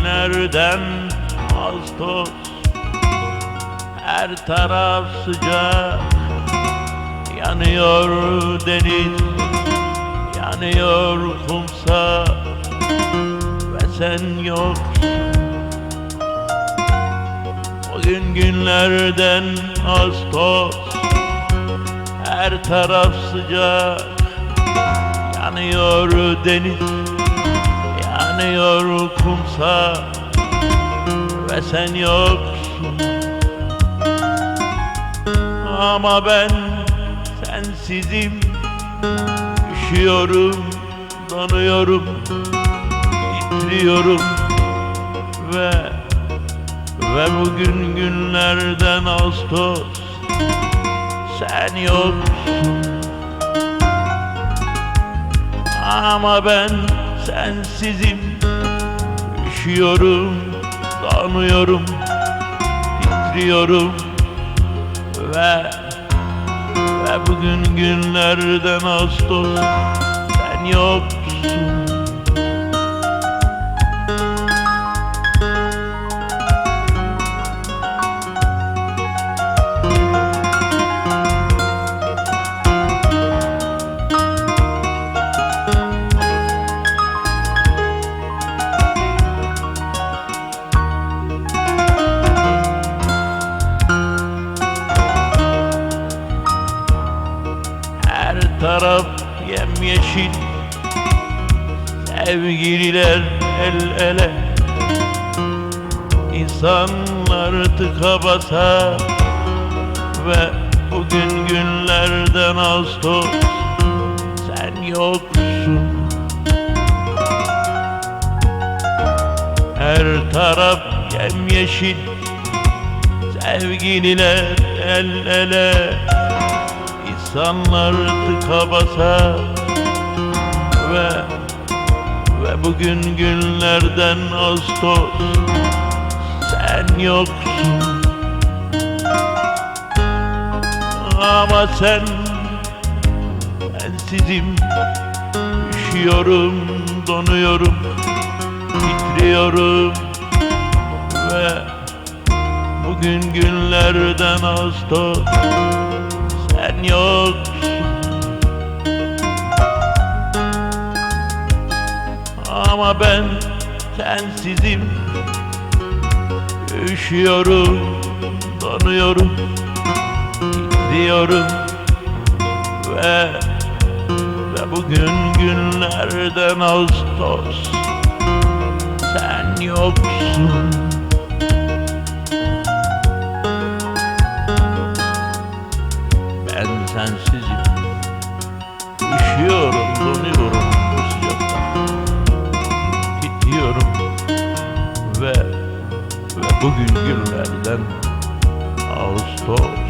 günlerden Ağustos Her taraf sıcak. Yanıyor deniz Yanıyor kumsa Ve sen yoksun. Bugün günlerden Ağustos Her taraf sıcak. Yanıyor deniz Yanıyor kumsa Ve sen yoksun. Ama ben sensizim Üşüyorum, donuyorum Titriyorum. Ve Ve bugün günlerden Ağustos Sen yoksun. Ama ben sensizim Üşüyorum, donuyorum Titriyorum Ve Ve bugün günlerden Ağustos Sen yoksun taraf yemyeşil. Sevgililer el ele. İnsanlar tıka basa Ve bugün günlerden Ağustos Sen yoksun. Her taraf yemyeşil. Sevgililer el ele İnsanlar tıka basa Ve Ve bugün günlerden Ağustos. Sen yoksun. Ama sen Sensizim Üşüyorum, donuyorum Titriyorum. Ve Bugün günlerden Ağustos Yoksun Ama ben sensizim. Üşüyorum, donuyorum Titriyorum Ve Ve bugün günlerden Ağustos. Sen yoksun sensizim. Üşüyorum, donuyorum bu sıcakta Titriyorum. Ve Ve bugün günlerden Ağustos